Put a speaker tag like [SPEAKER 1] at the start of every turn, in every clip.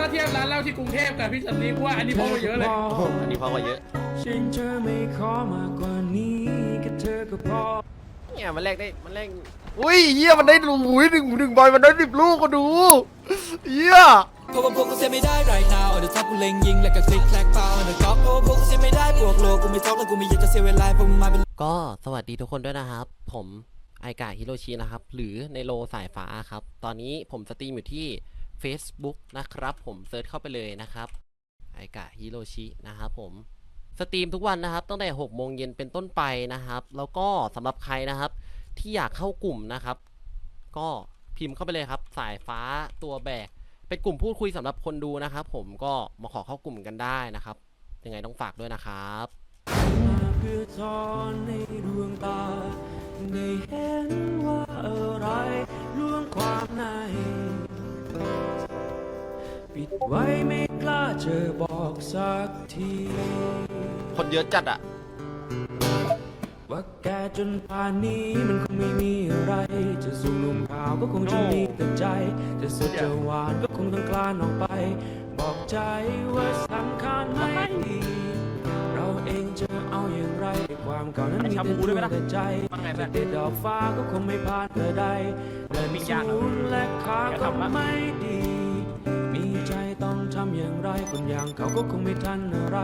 [SPEAKER 1] ถ้าเทียบร้านเหล้าที่กรุงเทพกับพี่สันนี้กูว่าอันนี้พอมาเยอะเลย
[SPEAKER 2] อันนี้เพราะว่าเยอะ
[SPEAKER 3] ฉันจะไม่ขอมากกว่านี้แค่เธอก็พอ
[SPEAKER 2] เนี่ยมันแลกได้มันแลกอุ้ยเฮียมันได้ดูอุ้ยหนึ่งหนึ่งใบมันได้สิบลูกก็ดูเฮีย
[SPEAKER 4] เพราะว่าพวกกูเสียไม่ได้ right now เดี๋ยวทับกูเล็งยิงแล้วก็คลิกแคลกเปล่าเดี๋ยวก๊อกเพราะว่าพวกกูเสียไม่ได้บวกโลกูไม่ท็อกแล้วกูไม่อยากจะเสียเวลาพวกมึงมาเป็น
[SPEAKER 2] ก็สวัสดีทุกคนด้วยนะครับ ผมไอกาฮิโรชินะครับ หรือในโลสายฟ้าครับ ตอนนี้ผมสตรีมอยู่ที่ Facebook นะครับผมเซิร์ชเข้าไปเลยนะครับไอกาฮิโรชินะครับผมสตรีมทุกวันนะครับตั้งแต่6โมงเย็นเป็นต้นไปนะครับ แล้วก็สำหรับใครนะครับ ที่อยากเข้ากลุ่มนะครับ ก็พิมพ์เข้าไปเลยครับ สายฟ้าตัวแบกเป็นกลุ่มพูดคุยสำหรับคนดูนะครับ ผมก็มาขอเข้ากลุ่มกันได้นะครับ ยังไงต้องฝากด้วยนะครับ
[SPEAKER 3] มาเพื่อทอนในดวงตาได้เห็นว่า ไว้ไม่กล้าเจอบอกสักที
[SPEAKER 2] คนเยอะจัดอะ
[SPEAKER 3] ว่าแกจนป่านนี้มันคงไม่มีอะไร จะสูงนุ่มขาวก็คงจะมีแต่ใจ จะสุดจะหวานก็คงต้องกลานออกไป บอกใจว่าสำคัญไม่ดีเราเองจะเอาอย่างไร ความเก่านั้นมีแต่เรื่องแต่ใจจะเด็ดดอกฟ้าก็คงไม่ผ่านเธอใดเดินสูงและขาก็ไม่ดีมีใจต้องทำอย่างไร คนอย่างเขาก็คงไม่ทันอะไร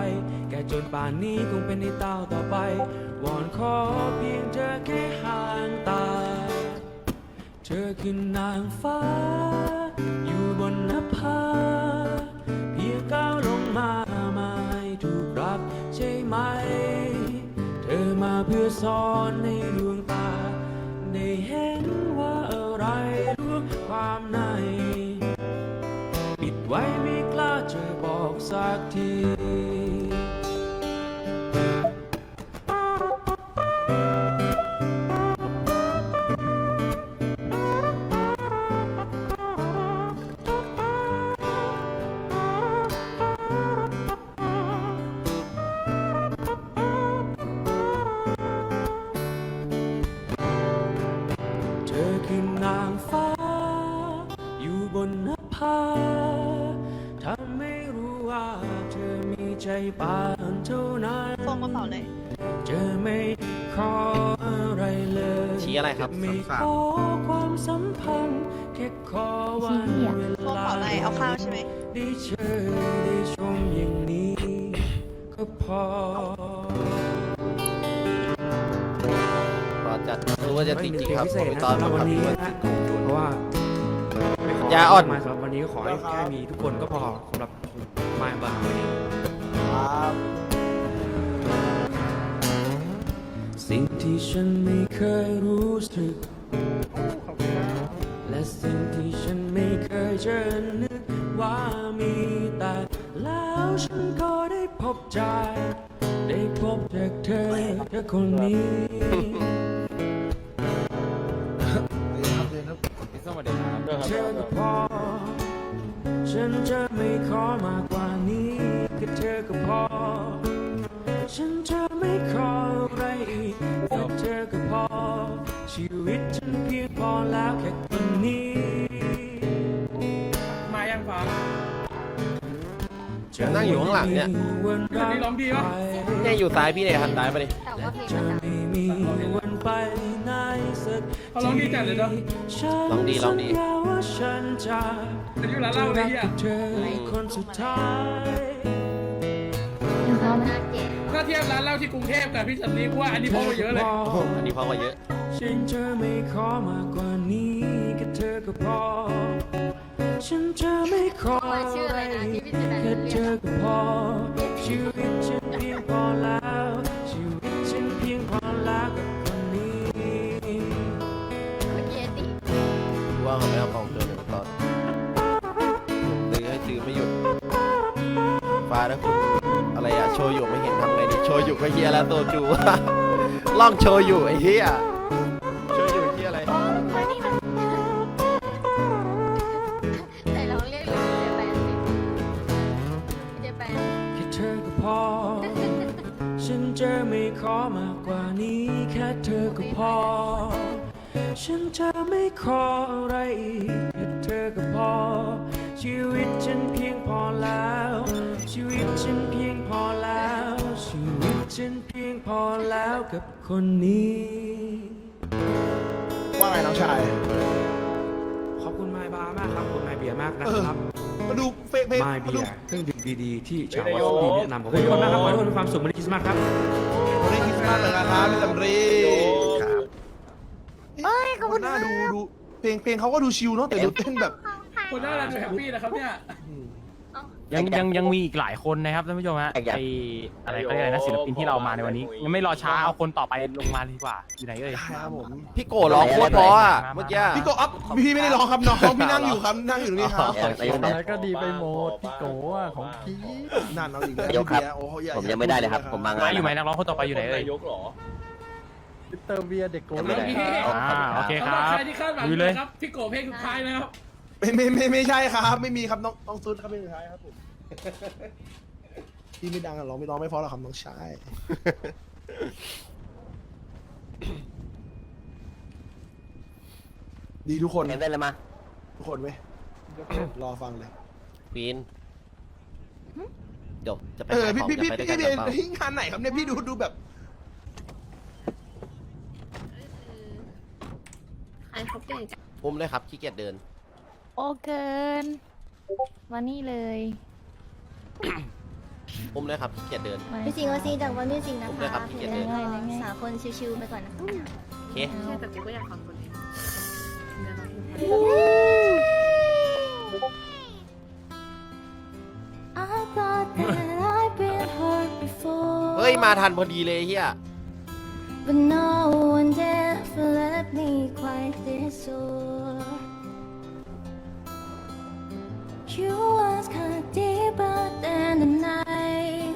[SPEAKER 3] แกจนป่านนี้คงเป็นในเต้าต่อไป วอนขอเพียงเธอแค่ห่างตา เธอคือนางฟ้า อยู่บนนภา เพียงก้าวลงมาไม่ถูกรักใช่ไหม เธอมาเพื่อสอนในดวง สักทีคือนางฟ้า อยู่บนนภา ใจปานเท่านั้น
[SPEAKER 5] ฟองกระเป๋าเลย
[SPEAKER 3] จะไม่ขออะไรเลย
[SPEAKER 2] ชี้อะไรครับ
[SPEAKER 3] ไม่ขอความสัมพันธ์แค่ขอวันเว
[SPEAKER 5] ฟองกระ
[SPEAKER 3] ลา
[SPEAKER 5] เป๋าอะไรเอาข้าวใช่ไหม
[SPEAKER 3] ได้เจอได้ชมอย่างนี้ ก็พอ
[SPEAKER 2] ก็จะรู้ว่าจะจริงๆครับผมไปตอน
[SPEAKER 3] สำหรับวันนี้
[SPEAKER 2] ว่า
[SPEAKER 3] นะเพราะว่าไม่ข
[SPEAKER 2] ยาอ่อน
[SPEAKER 3] มาสำหรับวันนี้ก็ขอให้แค่มีทุกคนก็พอสำหรับมาบันวันนี้ สิ่งที่ฉันไม่เคยรู้สึก และสิ่งที่ฉันไม่เคยจะนึกว่ามีแต่ แล้วฉันก็ได้พบใจ ได้พบจากเธอเธอคนนี้เธอก็พอ ฉันจะไม่ขอมากกว่านี้ แค่เธอก็พอ ฉันจะไม่ขออะไรอีกแค่เธอก็พอ ชีวิตฉันเพียงพอแล้วแค่คนนี้
[SPEAKER 1] มายังฟ้า
[SPEAKER 2] นั่งอยู่ข้างหลังเนี่ย
[SPEAKER 3] วันรัก
[SPEAKER 1] นี่ร้องดีปะ
[SPEAKER 2] เนี่ยอยู่ซ้ายพี่เนี่ยหันซ้ายมาดิ
[SPEAKER 5] แต่ว่าเพลง
[SPEAKER 3] จะ
[SPEAKER 5] มันดัง
[SPEAKER 3] ไม่มีวันไปไหนสัก
[SPEAKER 1] เขาร้องดีจัดเลยเนาะ
[SPEAKER 3] ฉัน
[SPEAKER 2] ร้องดีร้องดี
[SPEAKER 3] สัญญาว่าฉันจะ
[SPEAKER 1] จะอยู่ร้านเหล้าเลยเฮีย
[SPEAKER 3] เธอคนสุดท้าย
[SPEAKER 1] ถ้าเทียบร้านเหล้าที่กรุงเทพกับพี่สันนี้กูว่าอันนี้พอมาเยอะเลย
[SPEAKER 2] อันนี้เพราะว่าเยอะ
[SPEAKER 3] ฉันจะไม่ขอมากกว่านี้แค่เธอก็พอ ฉันจะไม่ขออะไรแค่เธอก็พอชีวิตฉันเพียงพอแล้ว
[SPEAKER 2] โชยู่ไม่เห็นทำไงดิโชยู่ก็เฮียแล้วตัวจู ล่องโชยู่ไอ้เฮียโชยู่เฮียอะไร
[SPEAKER 5] แต่เราเรียกเลยเจแปนสิเจแปน
[SPEAKER 3] แค่เธอก็พอ ฉันจะไม่ขอมากกว่านี้แค่เธอก็พอ ฉันจะไม่ขออะไรอีกแค่เธอก็พอ ชีวิตฉันเพียงพอแล้ว ชีวิตฉันเพียง กับคนนี้
[SPEAKER 6] ว่าไงน้องชาย
[SPEAKER 3] ขอบคุณไมบาร์มากครับขอบคุณไมเบียร์มากนะครับ
[SPEAKER 6] มาดูเฟซเพจ
[SPEAKER 3] ไม
[SPEAKER 6] มา
[SPEAKER 3] เบี
[SPEAKER 6] ดู
[SPEAKER 3] ยร์เครื่องดื่มดีๆ ที่ชาววัดดีแนะนำขอบคุณทุกคนมากครับขอให้ทุกคนมีความสุขวันคริสต์มาสครับ
[SPEAKER 6] วันนี้คริสต์มาสเลยนะครับพี่ตำรีครับ
[SPEAKER 5] เอ้ยขอบคุณ
[SPEAKER 6] หน้า
[SPEAKER 5] ค
[SPEAKER 6] ดู
[SPEAKER 5] รับ
[SPEAKER 6] ดูเพลงเพลงเขาก็ดูชิลเนาะแต่ดูเต้นแบบ
[SPEAKER 1] คนหน้าเราดูแฮปปี้นะครับเนี่ย
[SPEAKER 7] ยังยังยังมีอีกหลายคนนะครับท่านผู้ชมฮะไออะไรก็ได้นะศิลปินที่เรามาในวันนี้ยังไม่รอช้าเอาคนต่อไปลงมาเลยดีกว่าอยู่ไหนเอ่ย
[SPEAKER 6] ครับผม
[SPEAKER 2] พี่โกร้องโคตรเพราะอะเมื่อกี้
[SPEAKER 6] พี่โกอัพพี่ไม่ได้ร้องครับน้องพี่นั่งอยู่ครับนั่งอยู่ตรงนี้ครับ
[SPEAKER 7] อะไรก็ดีไปหมดพี่โกะของพี่
[SPEAKER 6] นั่นน้องอีกแล้วพี่เบียร์โอ้โหอย่า
[SPEAKER 8] ผมยังไม่ได้เลยครับผมมา
[SPEAKER 7] มาอยู่ไหมนักร้องคนต่อไปอยู่ไหนเอ่ย
[SPEAKER 8] เตอร์เบียเด็กโก
[SPEAKER 1] น้องพี่
[SPEAKER 7] อ่าโอเคค
[SPEAKER 1] สำห
[SPEAKER 7] รั
[SPEAKER 1] รับบใครที่คาดหวัง
[SPEAKER 7] ลุย
[SPEAKER 1] อ
[SPEAKER 7] เลย
[SPEAKER 1] นะครับพี่โกเพลงสุดท้ายนะครับ
[SPEAKER 6] ไม่ไม่ไม่ไม่ใช่ครับ ไม่มีครับน้องน้องซุดครับไม่ใช่ครับผมพี่ไม่ดังอะร้องไม่ร้องไม่เพราะหรอกครับน้องชายดีทุกคน
[SPEAKER 8] เห็นได้เลยมา
[SPEAKER 6] ทุกคนเว้ยรอฟังเลย
[SPEAKER 2] ควีนเดี๋ยวจะไป
[SPEAKER 6] เออ
[SPEAKER 2] ขาย
[SPEAKER 6] พี่
[SPEAKER 2] ของ
[SPEAKER 6] พี่
[SPEAKER 2] จะ
[SPEAKER 6] พี่
[SPEAKER 2] ไปด้วย
[SPEAKER 6] พี่
[SPEAKER 2] กัน
[SPEAKER 6] เบีย
[SPEAKER 2] กับเปล่า
[SPEAKER 6] ร์งานไหนครับเนี่ยพี่ดูดูแบบ
[SPEAKER 5] ใครเขาเก่งจัง
[SPEAKER 2] อุ้มเลยครับขี้เกียจเดิน
[SPEAKER 5] โอเกิน มานี่เลย
[SPEAKER 2] อุ้มเลยครับขี้เกียจเดิน
[SPEAKER 9] พี่สิงห์วาซีจากวันพี่สิงห์นะ
[SPEAKER 2] ผมด้วยครั
[SPEAKER 9] คะ
[SPEAKER 2] บ
[SPEAKER 9] พี่
[SPEAKER 2] เกียรติ
[SPEAKER 9] แล้วก็
[SPEAKER 5] เลย
[SPEAKER 9] สาวคนชิวๆไปก่อนนะคะ
[SPEAKER 2] โอเค
[SPEAKER 5] ใช่แต่กูก็อยากฟังคนนี้
[SPEAKER 2] เฮ้ย มาทันพอดีเลยเฮีย
[SPEAKER 9] But no one ever left me quite this sore You was kinda deeper than the night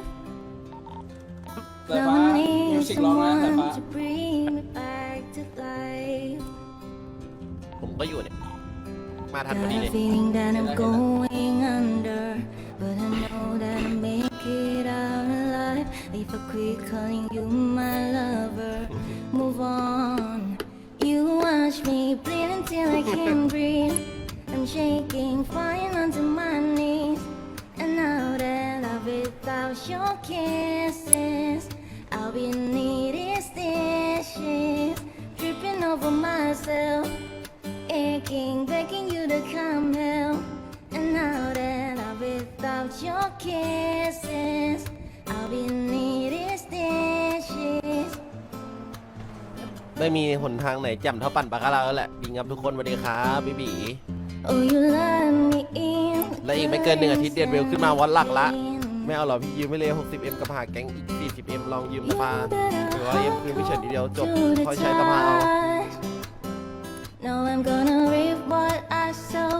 [SPEAKER 9] Now I need someone to bring me back to life
[SPEAKER 2] ผมก็อยู่เนี่ย มาทันพอ
[SPEAKER 9] Got
[SPEAKER 2] ดีเล
[SPEAKER 9] a
[SPEAKER 2] ย
[SPEAKER 9] feeling that I'm going under, but I know that I'll make it out alive if I quit calling you my lover. Move on. You watch me bleed until I can't breathe. Shaking, falling onto my knees. And now that I'm without your kisses, I'll be needing stitches, tripping over myself aching, begging you to come help. And now that I'm without your kisses, I'll be needing stitches.
[SPEAKER 2] ไม่มีหนทางไหนแจ่มเท่าปั่นปากกาลาแล้วแหละบิงครับทุกคนสวัสดีครับพี่บี
[SPEAKER 9] Oh, you let me in.
[SPEAKER 2] และอีกไม่เกินหนึ่งอาทิตย์เดือนเวลขึ้นมาวันหลักละ ไม่เอาหรอพี่ยืมไม่เลย 60M กับหาแก๊งอีก 40M ลองยืมสภาหรือว่าเอ็มคืนไม่เฉินทีเดียวจบ ค่อยใช้สภาเอา
[SPEAKER 9] Now I'm gonna reap what I sow.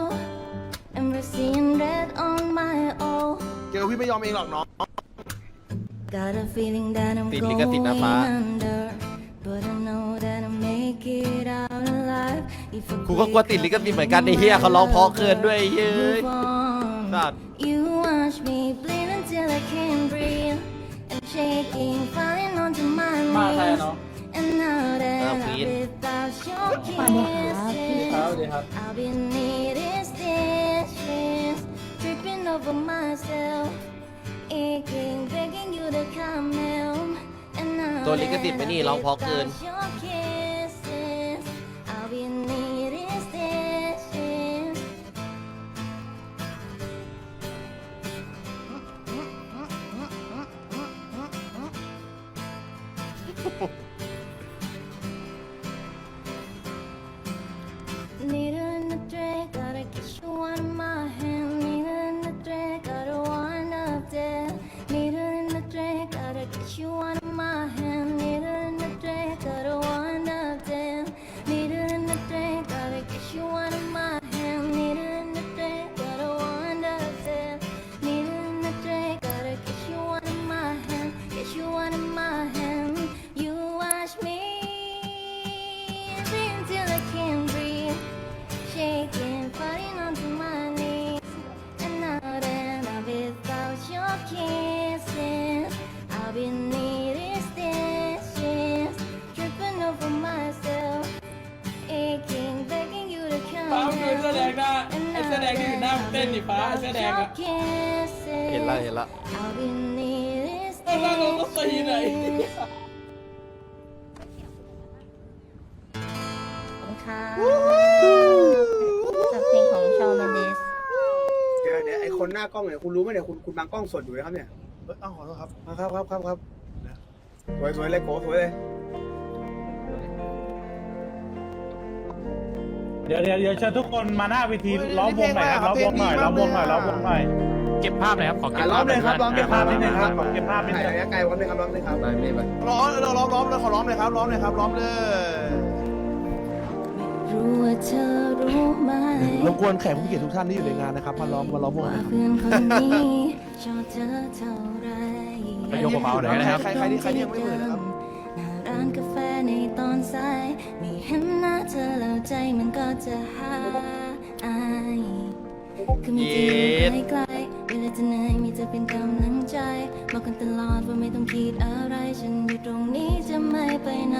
[SPEAKER 9] And we're seeing red on my own.
[SPEAKER 6] เจอพี่ไม่ยอมเองหรอกน้อง
[SPEAKER 9] Got a feeling that I'm
[SPEAKER 2] ติด
[SPEAKER 9] going
[SPEAKER 2] ลิขสิทธิ์นะฟ้า
[SPEAKER 9] under,
[SPEAKER 2] กูก็กลัวติดลิขสิทธิ์เหมือนกันไอ้เฮียเขาร้องเพราะเกินด้วยไอ้เฮ้ย
[SPEAKER 9] move on.
[SPEAKER 2] สัตว์
[SPEAKER 9] You watch me bleed until I can't breathe. And shaking, falling onto my
[SPEAKER 1] มาใครอะ
[SPEAKER 9] knees.
[SPEAKER 1] น้อง
[SPEAKER 9] And now that
[SPEAKER 2] Ah,
[SPEAKER 9] I'm
[SPEAKER 2] Queen.
[SPEAKER 9] without your
[SPEAKER 1] ครับ
[SPEAKER 9] kisses,
[SPEAKER 1] สวัสดีครับ
[SPEAKER 9] I'll be needing stitches, tripping over myself, aching, begging you to come help. And now
[SPEAKER 2] ตัวลิขสิทธิ์ไม่นี่ร้องเพราะเกิน
[SPEAKER 9] without your
[SPEAKER 1] 쉬워 ค่ะกั
[SPEAKER 9] บเพลงของชอลแมนเดส
[SPEAKER 6] เดี๋ยวเดี๋ยวไอคนหน้ากล้องเนี่ยคุณรู้ไหมเนี่ยคุณคุณบังกล้องสดอยู่นะครับเนี่ยเอ้ยอ้าวขอโทษครับอ่าครับครับครับครับสวยสวยเลยโกสวยเลย
[SPEAKER 8] เดี๋ยวเดี๋ยวเดี๋ยวเชิญทุกคนมาหน้าเวทีล้อมวงหน่อยครับล้อมวงหน่อยล้อมวงหน่อยล้อมวงหน่อย
[SPEAKER 7] เก็บภาพเลยครับขอเก็
[SPEAKER 6] อะ
[SPEAKER 7] บ
[SPEAKER 6] ล้อ
[SPEAKER 7] ภามพ
[SPEAKER 6] เลยครับล้อม
[SPEAKER 8] เก็บภาพนิดนึงครับ ขอเก็บภาพนิด
[SPEAKER 6] ไก่
[SPEAKER 8] นึง
[SPEAKER 6] ระยะไกลล้อมเลยครับล้อมเลยครับ
[SPEAKER 8] ไปไม่ไป
[SPEAKER 6] ล้อมล้อมล้อมล้อมเลยขอล้อมเลยครับล้อมเลยครับล้อมเลย
[SPEAKER 9] รู้ว่าเธอรู้ไหม
[SPEAKER 6] รบกวนแขกผู้เกียรติทุกท่านที่อยู่ในงานนะครับมาล้อมมาล้อมวง
[SPEAKER 9] ว่า
[SPEAKER 6] นะครับ
[SPEAKER 9] เพื่อนคนนี้ชอบเธอเท่าไร
[SPEAKER 7] ไปยกเบาๆหน่อยนะครับ
[SPEAKER 6] ใครใครที่ใครที่ยังไม่เหมือนนะครับ
[SPEAKER 9] หน้าร้านกาแฟในตอนสายไม่เห็นหน้าเธอแล้วใจมันก็จะหายคือมีเธออยู่ใกล้ๆเวลาจะเหนื่อยมีเธอเป็นกำลังใจบอกกันตลอดว่าไม่ต้องคิดอะไร ฉันอยู่ตรงนี้จะไม่ไปไหน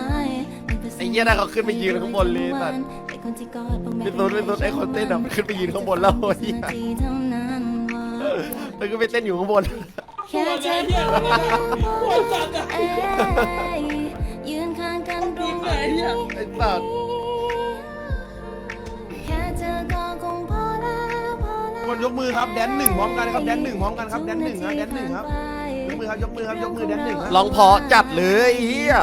[SPEAKER 2] ไอ้เหี้ยน่าเขาขึ้นไปยืนข้างบนเลยสัตว์
[SPEAKER 9] ไอ้คนที่กอดบอกไม่
[SPEAKER 2] พี่ตุ๊ดพี่ตุ๊ดไอ้คนเต้นอะมันขึ้นไปยืนข้างบนแล้วไอ้เหี้ย
[SPEAKER 9] นาทีเท่านั้นว่า
[SPEAKER 2] แล้วก็ไปเต้นอยู่ข้างบน
[SPEAKER 9] แค่เธอพอแล้วพอแล้วเอ้ยยืนข้างกันตรงนี้
[SPEAKER 2] ไอ้สัตว์
[SPEAKER 9] แค่เธอก็คงพอแล้วพอแล้ว
[SPEAKER 6] คนยกมือครับแดนหนึ่งพร้อมกันครับแดนหนึ่งพร้อมกันครับแดนหนึ่งนะแดนหนึ่งครับยกมือครับยกมือครับยกมือแดนหนึ่งครับ
[SPEAKER 2] ร้องเพอจัดเลยไอ้เฮีย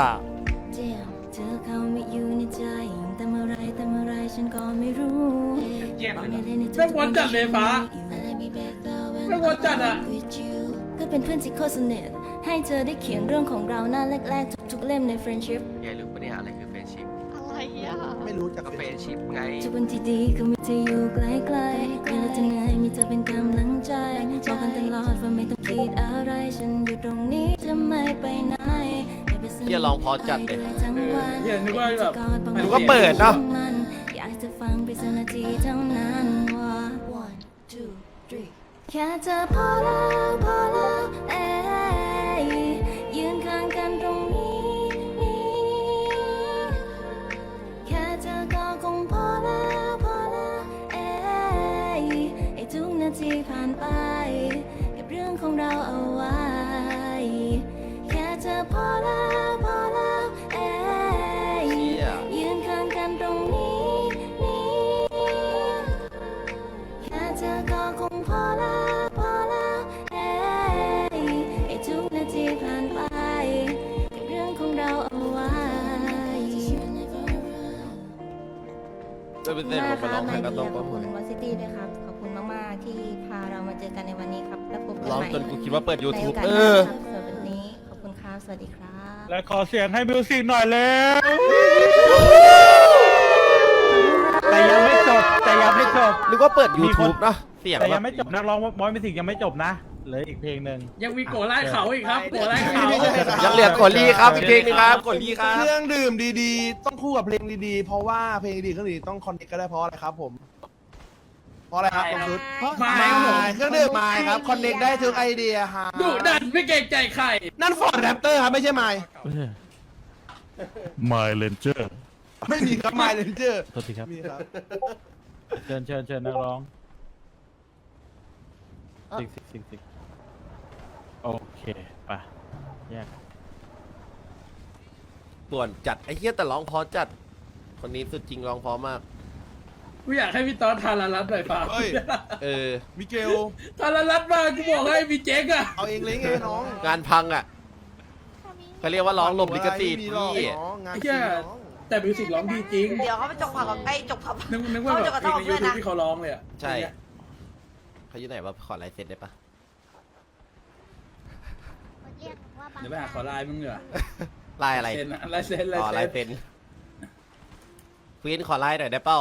[SPEAKER 9] ไม่ได้ในทุกๆ
[SPEAKER 1] แม่งวันจัดเลยฟ้าแม่งวันจัดอะ
[SPEAKER 9] ก็เป็นเพื่อนที่โคตรสนิทให้เธอได้เขียนเรื่องของเราหน้าแรกๆ ทุกๆเล่มใน friendship
[SPEAKER 8] ยายรู้ปะเนี่ยอะไรคือเฟรนชิพ
[SPEAKER 6] ไม่รู้จัก
[SPEAKER 8] ก็เฟรนชิพไง
[SPEAKER 9] ทุกวันที่ดีก็มีเธออยู่ใกล้ๆเวลาจะเหนื่อยมีเธอเป็นกำลังใจบอกกันตลอดว่าไม่ต้องคิดอะไร ฉันอยู่ตรงนี้จะไม่ไปไหนไม่ไปสน
[SPEAKER 2] เฮียร้องเพอจัดเลย
[SPEAKER 9] ทั้งวัน
[SPEAKER 1] เฮียนึกว่าแบบ
[SPEAKER 2] นึกว่าเปิดเนอะ
[SPEAKER 9] อ แค่เธอพอแล้วพอแล้วเอ้ยยืนข้างกันตรงนี้แค่เธอก็คงพอแล้วพอแล้วเอ้ยให้ทุกนาทีผ่านไป เก็บเรื่องของเราเอาไว้ แค่เธอพอแล้ว
[SPEAKER 2] จะไปเต้นผมไปร้องเพลงก็ต้อง
[SPEAKER 9] ขอบคุณวอซิตี้ด้วยครับ ขอบคุณมากๆที่พาเรามาเจอกันในวันนี้ครับแล้วพบกัน
[SPEAKER 2] ร้อง
[SPEAKER 9] ใหม่
[SPEAKER 2] จนกูคิดว่าเปิด
[SPEAKER 9] ใน
[SPEAKER 2] YouTube
[SPEAKER 9] โอกาส
[SPEAKER 2] เอ
[SPEAKER 9] หน้า
[SPEAKER 2] อ
[SPEAKER 9] ครับสำหรับวันนี้ขอบคุณครับสวัสดีครับ
[SPEAKER 8] และขอเสียงให้มิวสิกหน่อยเร็วแต่ยังไม่จบแต่ยังไม่จบ
[SPEAKER 2] นึกว่าเปิด
[SPEAKER 8] มีคน
[SPEAKER 2] YouTube เนอะเสียง
[SPEAKER 8] แต่
[SPEAKER 2] แบ
[SPEAKER 8] ยั
[SPEAKER 2] บ
[SPEAKER 8] งไม่จบนักร้องบอยมิวสิกยังไม่จบนะ เหลืออีกเพลงหนึ่ง
[SPEAKER 1] ยังมีโกไล่เขาอีกครับโกไล่เขา
[SPEAKER 2] ยังเหลือกดลีครับอีกเพลงหนึงครับกดลีครับ
[SPEAKER 6] เครื่องดื่มดีๆ ต้องคู่กับเพลงดีๆ เพราะว่าเพลงดีๆเครื่องดื่มต้องคอนเนคก็ได้เพราะอะไรครับผม เพราะอะไรครับคุณซุด
[SPEAKER 1] ไม่
[SPEAKER 6] ไม่เครื่องดื่มไม่ครับคอนเนคได้ทุกไอเดียฮะ
[SPEAKER 1] ดุดันไม่เกรงใจใคร
[SPEAKER 6] นั่นฟอร์ดแรปเตอร์ครับไม่ใช่ไมค์
[SPEAKER 8] My Ranger
[SPEAKER 6] ไม่มีครับไมค์เลนเจอร์
[SPEAKER 8] โทษทีครับ
[SPEAKER 6] มีครับ
[SPEAKER 8] เชิญเชิญเชิญนักร้องสิกสิกสิกสิกโอ เคไปแยก
[SPEAKER 2] ป่วนจัดไอ้เหี้ยแต่ร้องเพอจัด คนนี้สุดจริงร้องเพอมาก
[SPEAKER 1] กูอยากให้พี่ตอนทารารัตหน่อยฟ้า
[SPEAKER 6] เฮ้ย
[SPEAKER 2] เออ
[SPEAKER 6] มิเกล
[SPEAKER 1] ทารารัตมากูบอกให้มีเจ๊กอะ
[SPEAKER 6] เอาเองเลยไงน้อง
[SPEAKER 2] งานพังอะเขาเรียกว่าร้องหลบลิขสิทธิ์
[SPEAKER 6] ไม่มีหรอก
[SPEAKER 2] พี่
[SPEAKER 6] น้องงาน
[SPEAKER 1] ไอ้
[SPEAKER 6] จริ
[SPEAKER 1] เหี้ย
[SPEAKER 6] งน้อง
[SPEAKER 1] แต่มิวสิกร้องดีจริง
[SPEAKER 10] เดี๋ยวเขาไปจกผักกับไอ้จกผัก
[SPEAKER 1] นึกนึกว่าแบบเพลงในยูทูบที่เขาร้องเลยอะ
[SPEAKER 2] ใช่ เขาอยู่ไหนวะขอลายเซ็นได้ปะ
[SPEAKER 1] เดี๋ยวไปหาขอไลน์มึงเหรอ
[SPEAKER 2] ลายอะไร
[SPEAKER 1] เซ็นอะลายเซ็นลาย
[SPEAKER 2] ขอลาย
[SPEAKER 1] เซ็น
[SPEAKER 2] เซ็นฟีนขอลายหน่อยได้เป้า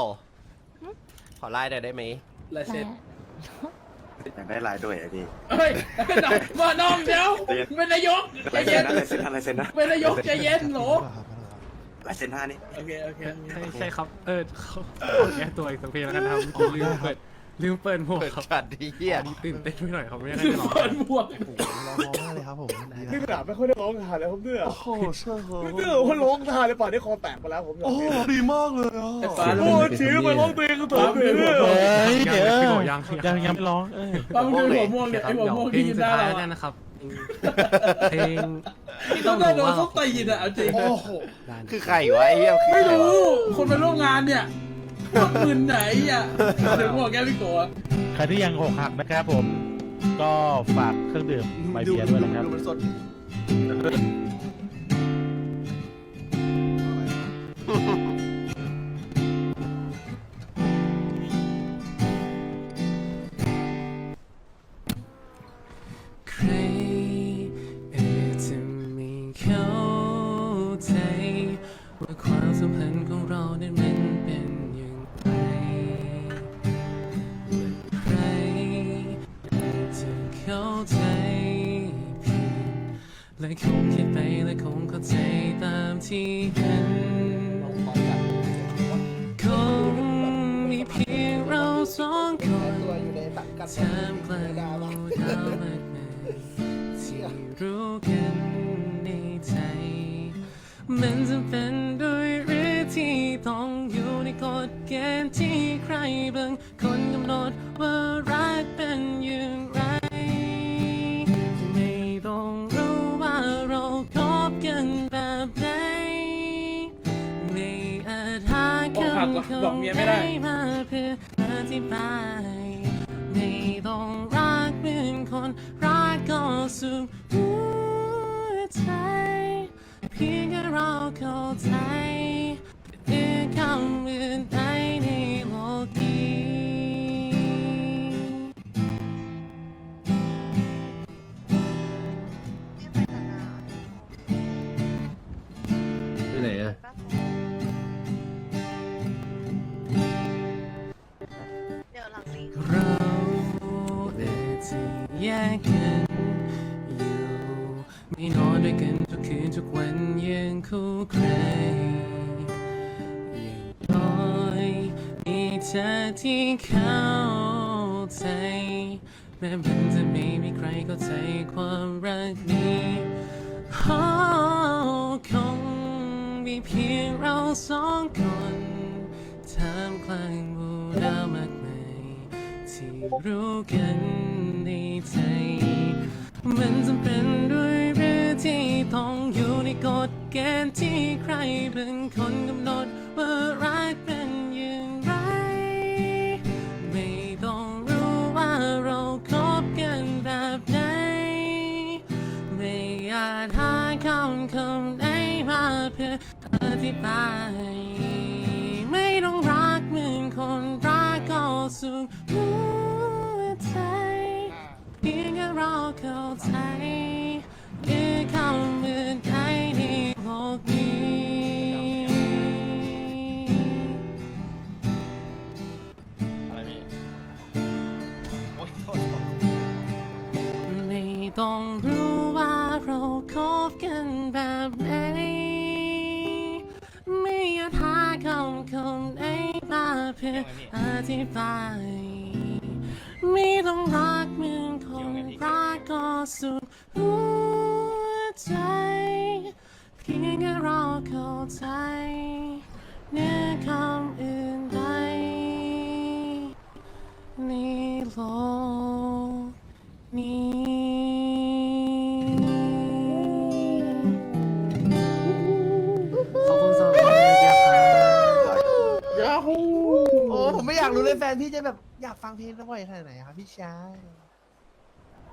[SPEAKER 2] ขอลายหน่อยได้ไหม
[SPEAKER 1] ลายเซ็น
[SPEAKER 8] อยากได้ลายด้วยอะพี่
[SPEAKER 1] เฮ้ยมาน้องเดี๋ยวเป็นนายกใจเย็น
[SPEAKER 8] อะไรเซ็นอะไรเซ็นนะ
[SPEAKER 1] เป็นนายกใจเย็นโหล
[SPEAKER 8] ลายเซ็นห้านี่
[SPEAKER 1] โอเคโอเค
[SPEAKER 7] ใช่ใช่ครับ เออเขาแก้ตัวอีกสักเพลงแล้วกันนะครับลืมเปิด ลืมเปิดหมวก
[SPEAKER 2] เปิด
[SPEAKER 7] ครับ
[SPEAKER 2] จัดดีเหี้ย
[SPEAKER 7] อันนี้ตื่นเต้นไปหน่อยครับไม่ได้
[SPEAKER 1] ลืม
[SPEAKER 7] ร้อง
[SPEAKER 1] เปิดหมวก
[SPEAKER 6] ร้องมากเลยครับผมดีนะ
[SPEAKER 11] นี่ขนาดไม่ค่อยได้ร้องทานเลยผมเนื้อ
[SPEAKER 6] โอ้โหเชื่อเหรอ
[SPEAKER 11] เนื้อว่าร้องทานเลยป่านนี้คอแตกไปแล้วผม
[SPEAKER 6] โอ้โหดีมากเลยอะ
[SPEAKER 1] ไอ้ฟ้า
[SPEAKER 11] โอ้ถือไปร้องเพลงก็ตัว
[SPEAKER 1] ฟ้า
[SPEAKER 11] เนื้
[SPEAKER 1] เป็นหัว
[SPEAKER 11] อ
[SPEAKER 1] ม่วง
[SPEAKER 7] ยังยังยัง
[SPEAKER 8] ยังยังไม่ร้องเออ
[SPEAKER 1] ฟ้าเป็นหัวม่วงเนี่ยไอ้หัวม่วงที่ยืนได้
[SPEAKER 7] เพลงสุดท้าย
[SPEAKER 1] เรา
[SPEAKER 7] แล้วกั
[SPEAKER 1] อะ
[SPEAKER 7] นนะครับเพลงที่
[SPEAKER 1] ต้
[SPEAKER 7] ต้
[SPEAKER 1] อ
[SPEAKER 7] องง
[SPEAKER 1] ได้
[SPEAKER 7] ดู
[SPEAKER 1] โดน
[SPEAKER 7] ว่า
[SPEAKER 1] ทุกตีนอะเอาจริง
[SPEAKER 12] โอ้โห
[SPEAKER 2] คือใครวะไอ้เหี้ยคือ
[SPEAKER 1] ไม่
[SPEAKER 2] ใครวะ
[SPEAKER 1] รู้คนมาร่วมงานเนี่ย พวกปืนไหนอะเดี๋ยวบอกแกพี่โกะ
[SPEAKER 8] ใครที่ยังอกหักนะครับผม ก็ฝากเครื่องดื่มไมเบียร์ด้วยนะครับ
[SPEAKER 12] ดูมันสด
[SPEAKER 11] กลางหมู่าวมากมายที่รู้กันในใจ มันจะเป็นด้วยหรือที่ต้องอยู่ในกฎเกณฑ์ที่ใครบางคนกำหนดว่ารักเป็นอย่างไร ไม่ต้องรู้ว่าเราคบกันแบบไหนไม่อาจหาคำคำไหนมา คนรักก็สุขหัวใจ เพียงแค่เราเข้าใจเพื่อคำอื่นใดในโลกนี้
[SPEAKER 13] ไปไหนอะ
[SPEAKER 11] ที่เข้าใจ แม้มันจะไม่มีใครเข้าใจความรักนี้โอ้คงมีเพียงเราสองคนท่ามกลางหมู่ดามากมายที่รู้กันในใจ มันจำเป็นด้วยหรือที่ต้องอยู่ในกฎเกณฑ์ที่ใครเป็นคนกำหนด ที่ตาย ไม่ต้องรักเหมือนคนรักก็สุขหัวใจเพียงแค่เราเข้าใจ เพื่ออธิบายไม่ต้องรักเหมือนคนรักก็สุดหัวใจ เพียงแค่เราเข้าใจเนื้อคำอื่นใดในโลกา
[SPEAKER 12] กรู้เลยแฟนพี่จะแบบอยากฟังเพลงบ่อยขนาดไหนครับพี่ชาย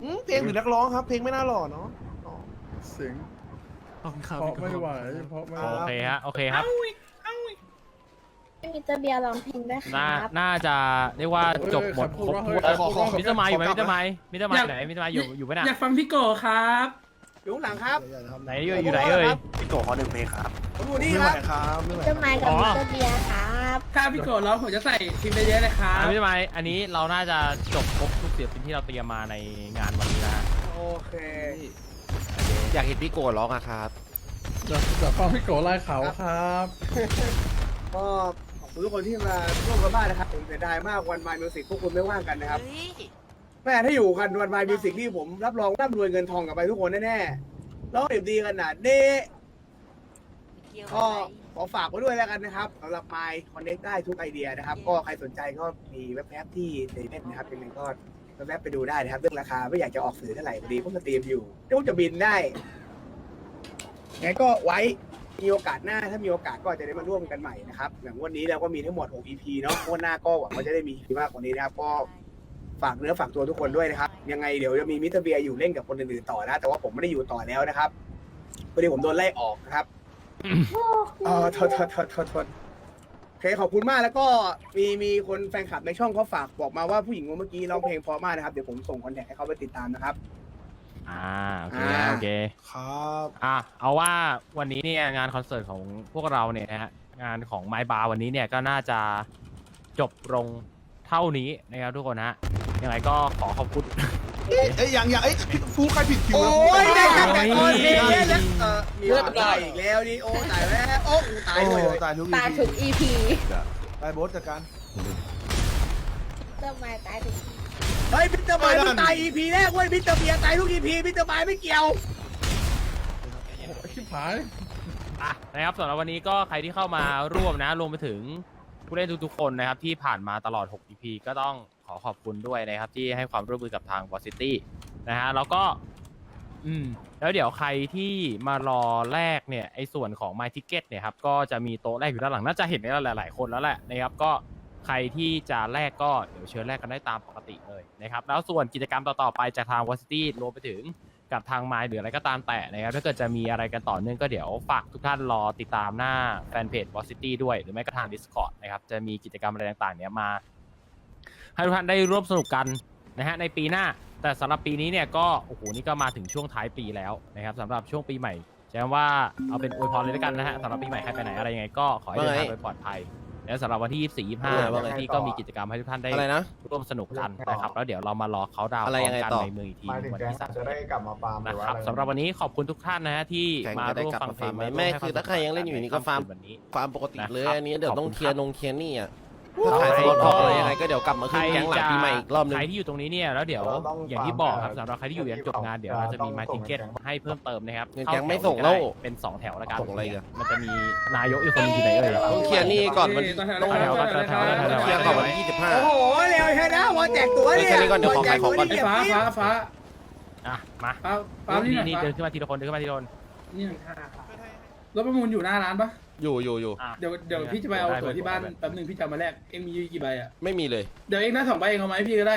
[SPEAKER 12] อืมเพลงหรือนักร้องครับ เพลงไม่น่าหล่อเนาะอ๋อ
[SPEAKER 13] เสียง
[SPEAKER 11] ขอบคุณครับ
[SPEAKER 13] เพราะไม่ไหวเพราะไม่
[SPEAKER 7] โอเคฮะ โอเคครับ
[SPEAKER 5] ไม่มีเจะเบียร์ร้องเพลงด้วยค
[SPEAKER 7] น่า
[SPEAKER 5] รับ
[SPEAKER 7] น่าจะเรียกว่าจบหมดครบถ้วน
[SPEAKER 13] ขอขอ
[SPEAKER 7] มิสเตอร์ไมค์อยู่ไหมมิสเตอร์ไมค์มิสเตอร์ไมค์ไหนมิสเตอร์ไมค์อยู่อยู่ไหมน่ะ
[SPEAKER 1] อยากฟังพี่โกะครับ
[SPEAKER 12] อยู่ข้างหลังครับ
[SPEAKER 7] ไหนอยู่อยู่ไหนเอ่ย
[SPEAKER 12] ผมอยู่นี่ครับ
[SPEAKER 5] เจะไม้กับ
[SPEAKER 7] อ๋อ
[SPEAKER 5] มิสเตอร์เบียร์ครับ
[SPEAKER 1] ถ้าพี่โกะร้องผมจะใส่ทีมไปเยอะเลยครั
[SPEAKER 7] อะ
[SPEAKER 1] บ
[SPEAKER 7] มิสเตอร์ไมค์อันนี้เราน่าจะจบครบทุกเสียงที่เราเตรียมมาในงานวันนี้นะฮะ
[SPEAKER 12] โอเค
[SPEAKER 2] อยากเห็นพี่โกรธร้องอะครับ
[SPEAKER 13] อยากอยากฟังพี่โกไล่เขาครับ
[SPEAKER 12] ก็ขอบคุณทุกคนที่มาร่วมกันบ้านนะครับผมเสียดายมากวันมายมิวสิกพวกคุณไม่ว่างกันนะครับแม่ถ้าอยู่กันวันมายมิวสิกนี่ผมรับรองร่ำรวยเงินทองกลับไปทุกคนแน่ๆร้องเด็บดีขนาด นี้ก็ขอฝากไว้ด้วยแล้วกันนะครับสำหรับ My Connect ได้ทุกไอเดียนะครับ ก็ใครสนใจก็มีเว็บแอปที่เซเว่นนะครับยังไงก็แวะไปดูได้นะครับ เรื่องราคาไม่อยากจะออกสื่อเท่าไหร่พอดีผมสตรีมอยู่เดี๋ยวผมจะบินได้ไงก็ไว้มีโอกาสหน้าถ้ามีโอกาสก็จะได้มาร่วมกันใหม่นะครับอย่างวันนี้เราก็มีทั้งหมด 6 EP เนาะงวันหน้าก็หวังว่าจะได้มี EP มากกว่านี้นะครับก็ฝากเนื้อฝากตัวทุกคนด้วยนะครับ ยังไงเดี๋ยวจะมีมิสเตอร์เบียร์อยู่เล่นกับคนอื่นๆต่อนะ แต่ว่าผมไม่ได้อยู่ต่อแล้วนะครับพอดีผมโดนไล่ออกนะครับ เออโทษโทษโทษโทษโทษโอเคขอบคุณมากแล้วก็มีมีคนแฟนคลับในช่องเขาฝากบอกมาว่าผู้หญิงคนเมื่อกี้ร้องเพลงเพราะมากนะครับ เดี๋ยวผมส่งคอนแทคให้เขาไปติดตามนะครับ
[SPEAKER 7] อ่าโอเค
[SPEAKER 12] อ่า
[SPEAKER 7] โอเค
[SPEAKER 12] ครับ
[SPEAKER 7] อะเอาว่าวันนี้เนี่ยงานคอนเสิร์ตของพวกเราเนี่ยนะฮะงานของไมบาร์วันนี้เนี่ยก็น่าจะจบลงเท่านี้นะครับทุกคนฮะยังไงก็ขอขอบคุณ
[SPEAKER 6] เอ้ยอย่างอย่างเอ้ย ฟูใครผิดคิว
[SPEAKER 12] โอ้ยได้ครับ
[SPEAKER 7] โอ้
[SPEAKER 12] แต่
[SPEAKER 7] ย
[SPEAKER 12] โอ้ยเล่นแล้วเออมีความตายอีกแล้วนี่โอ้ตายแล้วโอ้กูตายด้วยเลย
[SPEAKER 6] ตายทุก
[SPEAKER 5] ตายทุก EP
[SPEAKER 6] ตายโบสจัดการ
[SPEAKER 5] เริ่มมาตายทุก
[SPEAKER 12] เฮ้ยมิสเตอร์บายมึงตาย EP แรกเว้ยมิสเตอร์เบียร์ตายทุก EP มิสเตอร์บายไม่เกี่ยว
[SPEAKER 6] ชิบหาย
[SPEAKER 7] อะนะครับสำหรับวันนี้ก็ใครที่เข้ามาร่วมนะรวมไปถึงผู้เล่นทุกๆคนนะครับที่ผ่านมาตลอด 6 EP ก็ต้องขอขอบคุณด้วยนะครับที่ให้ความร่วมมือกับทาง v o c i t y นะฮะแล้วก็ อืม แล้วเดี๋ยวใครที่มารอแลกเนี่ยไอ้ส่วนของ My Ticket เนี่ยครับก็จะมีโต๊ะแรกอยู่ด้านหลังน่าจะเห็นได้หลาย ๆ คนแล้วแหละนะครับก็ใครที่จะแลกก็เดี๋ยวเชิญแลกกันได้ตามปกติเลยนะครับแล้วส่วนกิจกรรมต่อๆไปจากทาง v o c i t y รวมไปถึงกับทางไมล์หรืออะไรก็ตามแต่นะครับถ้าเกิดจะมีอะไรกันต่อเนื่องก็เดี๋ยวฝากทุกท่านรอติดตามหน้าแฟนเพจ v o c i t y ด้วยหรือไม่ก็ทาง Discord นะครับจะมีกิจกรรมอะไรต่างๆ เนี้ยมา ให้ทุกท่านได้ร่วมสนุกกันนะฮะในปีหน้า แต่สำหรับปีนี้เนี่ยก็โอ้โหนี่ก็มาถึงช่วงท้ายปีแล้วนะครับสำหรับช่วงปีใหม่แจ้งว่าเอาเป็นอวยพรเลยแล้วกันนะฮะสำหรับปีใหม่ใครไปไหนอะไรยังไงก็ขอให้เดินทางโดยปลอดภัยแล้วสำหรับวันที่ 24 25
[SPEAKER 2] ว่าไง
[SPEAKER 7] ที่ก็มีกิจกรรมให้ทุกท่านได้
[SPEAKER 2] อะไรนะ
[SPEAKER 7] ร่วมสนุกกันนะครับแล้วเดี๋ยวเรามารอเขาดาวน์
[SPEAKER 2] อะไรยังไง
[SPEAKER 7] พร้
[SPEAKER 2] ต่อ
[SPEAKER 7] มกันในเมืองอีกทีหนึ่งวันที่สาม
[SPEAKER 6] จะได้กลับมาฟาร์มห
[SPEAKER 7] นะ
[SPEAKER 6] รือว่า
[SPEAKER 7] ครับ
[SPEAKER 6] อะไร
[SPEAKER 7] สำหรับวันนี้ขอบคุณทุกท่านนะฮะที่
[SPEAKER 2] แข่ง
[SPEAKER 7] มา
[SPEAKER 2] จะได้
[SPEAKER 7] ร่วม
[SPEAKER 2] กลับ
[SPEAKER 7] ฟัง
[SPEAKER 2] มา
[SPEAKER 7] เพลง
[SPEAKER 2] ฟาร์มไหม
[SPEAKER 7] ร่ว
[SPEAKER 2] ไม่
[SPEAKER 7] ให้
[SPEAKER 2] คือ
[SPEAKER 7] ว
[SPEAKER 2] ถ้าใครยังเล่นอยู่นี่ก็ฟาร์ม
[SPEAKER 7] วันนี้
[SPEAKER 2] ฟาร์มปกติเลย
[SPEAKER 7] นะครับ
[SPEAKER 2] อันนี้เดี๋ยวต้อง
[SPEAKER 7] ขอบคุณ
[SPEAKER 2] เคลียร์
[SPEAKER 7] ครับ
[SPEAKER 2] นงเคลียร์หนี่อะ ถ้าขายสล็อตออกอะไรยังไงก็เดี๋ยวกลับมา
[SPEAKER 7] ใคร
[SPEAKER 2] ขึ้นแก๊งหลัง
[SPEAKER 7] จะ
[SPEAKER 2] ปีใหม่อีกรอบนึง
[SPEAKER 7] ใครที่อยู่ตรงนี้เนี่ยแล้วเดี๋ยว
[SPEAKER 6] เราต้อง
[SPEAKER 7] อย่างที่บอกครับ
[SPEAKER 6] ฟัง
[SPEAKER 7] สำหรับใครที่อยู่ยันจบงานเดี๋ยวเราจะมีมาติเก็ตให้เพิ่มเติมนะครับ
[SPEAKER 2] เงินแก๊งไม่
[SPEAKER 7] เข้าแถ
[SPEAKER 2] ส่งแล้ว
[SPEAKER 7] เป็น2แถวแล้วกัน
[SPEAKER 2] ส่งอะไรกัน
[SPEAKER 7] มันจะมีนายกอีกคนหนึงอยู่ไหนเอ่ย
[SPEAKER 2] ต้องเคลียร์หนี่ก่อนวันที่ต้อง
[SPEAKER 7] แถวๆแถวๆแถวๆ
[SPEAKER 2] ต้องเคลียร์ก่อนวันที่ยี่สิบห้า
[SPEAKER 12] โอ้โหเร็วแค่นะวอแจกตัวเนี่ย
[SPEAKER 2] แค่นี้ก่อนเดี๋ยวขอขายของก่อน
[SPEAKER 12] วแจ
[SPEAKER 1] ไอ้
[SPEAKER 12] ตัว
[SPEAKER 1] ฟ้าฟ้าฟ้า
[SPEAKER 7] อะมา
[SPEAKER 1] ฟ้าฟ้านี่
[SPEAKER 7] นี่
[SPEAKER 1] หน่อย
[SPEAKER 7] นี่
[SPEAKER 1] ฟ้า
[SPEAKER 7] เดินขึ้นมาทีละคนเดินขึ้นมาทีละคน
[SPEAKER 1] นี่หน่อยรถประมูลอยู่หน้าร้านปะ
[SPEAKER 2] อยู่อยู่อยู่
[SPEAKER 7] อะ
[SPEAKER 1] เดี๋ยวเดี๋ยวพี่จะไปเอา
[SPEAKER 7] ได้
[SPEAKER 1] ตั๋วที่บ้าน
[SPEAKER 7] ได้
[SPEAKER 1] แป๊บหนึงพี่จะเอามาแลกเอ็งมีอยู่กี่ใบอะ
[SPEAKER 2] ไม่มีเลย
[SPEAKER 1] เดี๋ยวเอ็งได้สองใบเอ็งเอาไหมาให้พี่ก็ได้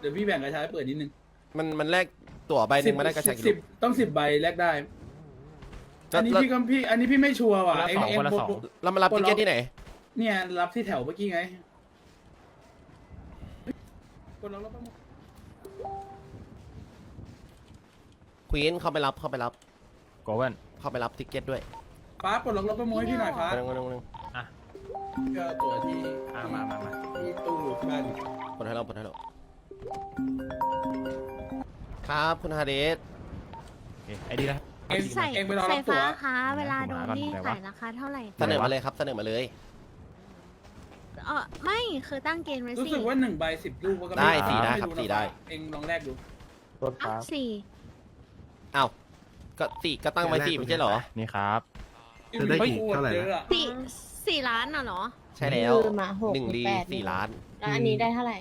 [SPEAKER 1] เดี๋ยวพี่แบ่งกระชายเปิดนิดนึง
[SPEAKER 2] มันมันแลกตั๋วใบหนึ่งมาได้กระชาย
[SPEAKER 1] สิ
[SPEAKER 2] กี่
[SPEAKER 1] บ
[SPEAKER 2] ลูก
[SPEAKER 1] ต้องสิบใบแลกได้
[SPEAKER 2] จะ
[SPEAKER 1] อันนี้พี่ก็พี่อันนี้พี่ไม่ชัวร์ว่ะ
[SPEAKER 7] คนละ
[SPEAKER 1] เอ็ง
[SPEAKER 7] สอง
[SPEAKER 1] เอ็ง
[SPEAKER 7] คนละ
[SPEAKER 1] บ
[SPEAKER 7] สอง
[SPEAKER 1] บ
[SPEAKER 2] เรามารับติเกตที่ไหน
[SPEAKER 1] เนี่ยรับที่แถวเมื่อกี้ไงคนเรารับประมูล
[SPEAKER 2] ควีนเข้าไปรับเข้าไปรับ
[SPEAKER 7] โกเว้น
[SPEAKER 2] เข้าไปรับติเกตด้วย
[SPEAKER 1] ฟ้าปลดล็อกรถประมูลให้พี่หน่อยฟ้า
[SPEAKER 2] นึงนึงนึง
[SPEAKER 1] ก็ตั๋วที่
[SPEAKER 7] อะมามามา
[SPEAKER 1] ที่ตู้ที่บ้าน
[SPEAKER 2] ปลดให้เราปลดให้เราครับคุณฮาเดส
[SPEAKER 7] โอเคไอ้ดีนะ
[SPEAKER 1] เอ็ง
[SPEAKER 5] ใส่
[SPEAKER 1] เอ็งไปรอ
[SPEAKER 5] ใส่
[SPEAKER 1] รับตั๋ว
[SPEAKER 5] ฟ้าคะเวลาโดนนี่
[SPEAKER 7] ไหนวะ
[SPEAKER 5] ขายราคาเท่าไหร่
[SPEAKER 2] เสนอมาเลยครับเสนอมาเลย
[SPEAKER 5] เออไม่คือตั้งเกณฑ์ไว้
[SPEAKER 1] รู้
[SPEAKER 5] สิ
[SPEAKER 1] สึกว่าหนึ่งใบสิบลูกก็
[SPEAKER 2] ได้
[SPEAKER 1] ม่
[SPEAKER 2] สี่ได้
[SPEAKER 1] ม่
[SPEAKER 2] ครับ
[SPEAKER 1] นะ
[SPEAKER 2] สี่ได้
[SPEAKER 1] เอ็งลองแลกดู
[SPEAKER 6] รถ
[SPEAKER 5] อะ
[SPEAKER 6] ฟ้า
[SPEAKER 5] สี่
[SPEAKER 2] อ้าวก็สี่ก็ตั้งไว้สี่ไม่ใช่เหรอ
[SPEAKER 7] นี่ครับ
[SPEAKER 6] จะได้กี่
[SPEAKER 1] โคต
[SPEAKER 6] เท่าไหร่นะ
[SPEAKER 1] ยอะอะ
[SPEAKER 5] สี่สี่ล้านน่ะเหรอ
[SPEAKER 2] ใช่แล้ว
[SPEAKER 5] คือมาหก
[SPEAKER 2] หนึ่ง
[SPEAKER 5] หรือ
[SPEAKER 2] ลี
[SPEAKER 5] แปด
[SPEAKER 2] สี่ล้าน
[SPEAKER 5] แล้วอันนี้ได้เท่าไหร่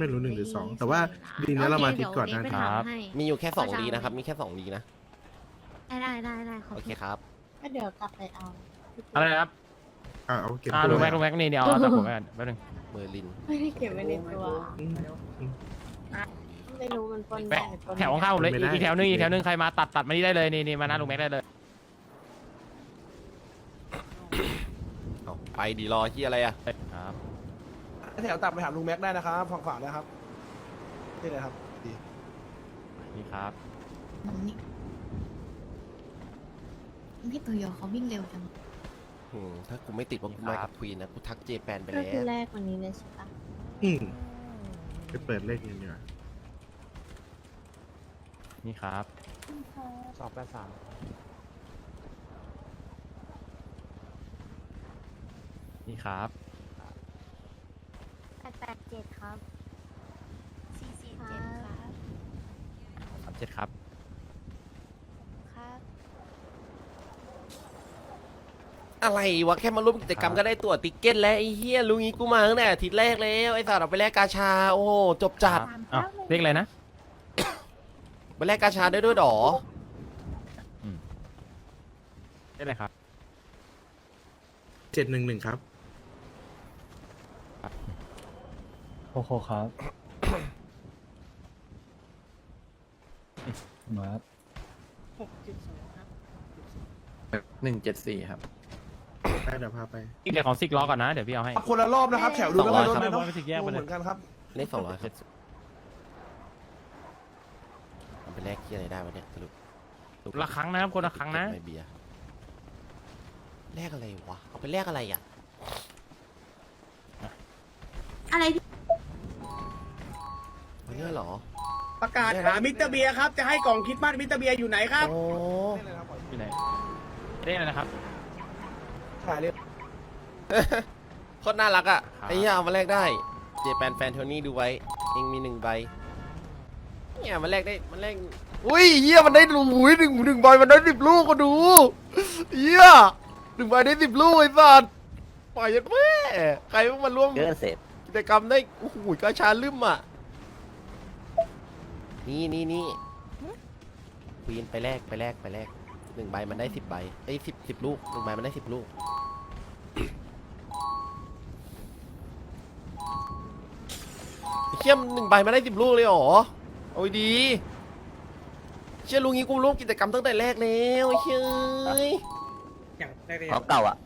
[SPEAKER 6] ไม่รู้หนึ่งหรือสองแต่ว่าดีนะเรามาทิศก่อนนะ
[SPEAKER 5] โเค
[SPEAKER 6] ค
[SPEAKER 5] เดี๋ยว
[SPEAKER 6] รับ
[SPEAKER 5] เบไปถามให้
[SPEAKER 2] มีอยู่แค่สองลีนะครับ มีแค่สองลีนะ
[SPEAKER 5] ได้ได้ได้ได้ขอบ
[SPEAKER 2] โอ
[SPEAKER 5] คุ
[SPEAKER 2] เค
[SPEAKER 5] ณ
[SPEAKER 2] ครับ
[SPEAKER 5] ก็เดี๋ยวกลับไปเอา
[SPEAKER 7] อะไรนะครับ
[SPEAKER 6] อ่าเอาเก็บ
[SPEAKER 7] อ่า
[SPEAKER 6] ตั
[SPEAKER 7] ลุ
[SPEAKER 6] ว
[SPEAKER 7] งแม็กลุงแม็กนี่เดี๋ยวเอาแต่ผมแป๊บนึง
[SPEAKER 2] เมอร์ลิน
[SPEAKER 5] ไม่ได้เก็บไว้ในตัว
[SPEAKER 6] อืมอืม
[SPEAKER 5] ไม่รู้มันปน
[SPEAKER 7] แปะ
[SPEAKER 5] ได้ปน
[SPEAKER 7] แถวข้างๆผมเลย
[SPEAKER 6] ไม่ได้
[SPEAKER 7] อีกแถวนึงอีกแถวนึงใครมาตัดตัดมานี่ได้เลยนี่นี่มาหน้าลุงแม็กได้เลย
[SPEAKER 2] เอา ไปดีรอที่อะไรอะ
[SPEAKER 7] ครับ
[SPEAKER 6] แถวตัดไปหาลุงแม็กได้นะครับฝั่งขวานะครับนี่เลยครับดี
[SPEAKER 7] นี่ครับ
[SPEAKER 5] นี่พี่ตัวยอเขาวิ่งเร็วจัง
[SPEAKER 2] อืมถ้ากูไม่ติดว่ากูมากับควีนนะกูทักเจแปนไป
[SPEAKER 5] ก็
[SPEAKER 2] แล้
[SPEAKER 5] คือ
[SPEAKER 2] ว
[SPEAKER 5] แรกวันนี้เลยใช่ปะ
[SPEAKER 6] อืมไปเปิดเลขเงินดีกว่า
[SPEAKER 7] นี่ครับ
[SPEAKER 6] สองแปดสาม
[SPEAKER 7] นี่ครับ
[SPEAKER 5] แปดแปดเจ็ดครับสี่สี่เจ็ดครับ
[SPEAKER 7] สามเจ็ดครับ
[SPEAKER 5] ครับ
[SPEAKER 2] อะไรวะแค่มาร่วมกิจกรรมก็ได้ตั๋วติ๊กเก็ตแล้วไอ้เหี้ยลุงงี้กูมาตั้งแต่อาทิตย์แรกแล้วไอ้สัตว์เอาไปแลกกาชาโอ้โหจบจัด
[SPEAKER 7] อ้าวเรียกอะไรนะ
[SPEAKER 2] ไปแลกกาชาได้ด้วยเหรอ
[SPEAKER 7] เรียกอะไรครับ
[SPEAKER 6] เจ็ดหนึ่งหนึ่งครับ
[SPEAKER 8] โอ้โหครับมา
[SPEAKER 14] หนึ่งเจ็ดสี่ครับ
[SPEAKER 6] ไปเดี๋ยวพาไป
[SPEAKER 7] อีกเดี๋ยวของซิกล้อก่อนนะ เดี๋ยวพี่เอาให้
[SPEAKER 6] คนละรอบนะครับ แถวดูแล้ว
[SPEAKER 2] สองร้อย
[SPEAKER 6] ไม่
[SPEAKER 2] ครับ
[SPEAKER 6] รถเลยเนาะ
[SPEAKER 8] ไม่แยกไปเลย
[SPEAKER 6] เหมือนกันครับ
[SPEAKER 2] เลขสองร้อยครับเอาไปแลกที่อะไรได้วะเนี่ยสรุป
[SPEAKER 7] ละครั้งนะครับคนละครั้งนะ
[SPEAKER 2] ไม่เบียร์แลกอะไรวะ เอาไปแลกอะไรอะ
[SPEAKER 12] ประกาศหามิสเตอร์เบียร์ครับ จะให้กล่องคริดมาสมิสเตอร์เบียร์อยู่ไหนครับ
[SPEAKER 2] โอ้
[SPEAKER 7] อยู่ไหนเรียกอะไรนะครับ
[SPEAKER 6] ถ่ายเรียบ
[SPEAKER 2] โคตรน่ารักอะ
[SPEAKER 7] ครับ
[SPEAKER 2] ไอ้เหี้ยเอามาแลกได้ เจแปนแฟนโทนี่ดูไว้เองมีหนึ่งใบเนี่ยมันแลกได้มันแลกอุ้ยเหี้ยมันได้อุ้ยหนึ่งหนึ่งใบมันได้สิบลูกก็ดูเหี้ยหนึ่งใบได้สิบลูกไอ้สัตว์ปล่อยยัดแม่ใครเพิ่งมาร่วม
[SPEAKER 14] เกินเสร็จ
[SPEAKER 2] กิจกรรมได้โอ้โหกาชาลืมอะ นี่นี่นี่ควีนไปแลกไปแลกไปแลกหนึ่งใบมันได้สิบใบไอ้สิบสิบลูกหนึ่งใบมันได้สิบลูกไอ้เชี่ยมนหนึ่งใบมันได้สิบลูกเลยเหรอเอาดี เชี่ยลุงงี้กูร่วมกิจกรรมตั้งแต่แรกแล้วไอ้เชี่ยเอ้ย
[SPEAKER 14] ของเก่าอะ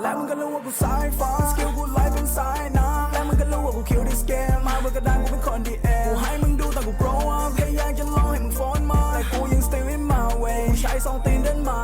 [SPEAKER 15] และมึงก็รู้ว่ากูสายฟ้าสกิลกูไลฟ์เป็นสายน้ำและมึงก็รู้ว่ากูคิวดิสเกมมาบนกระดานกูเป็นคนดี กู grow up แค่อยากจะลองให้มึง fall in my แต่กูยัง still in my way ใช้สองตีนเดินมา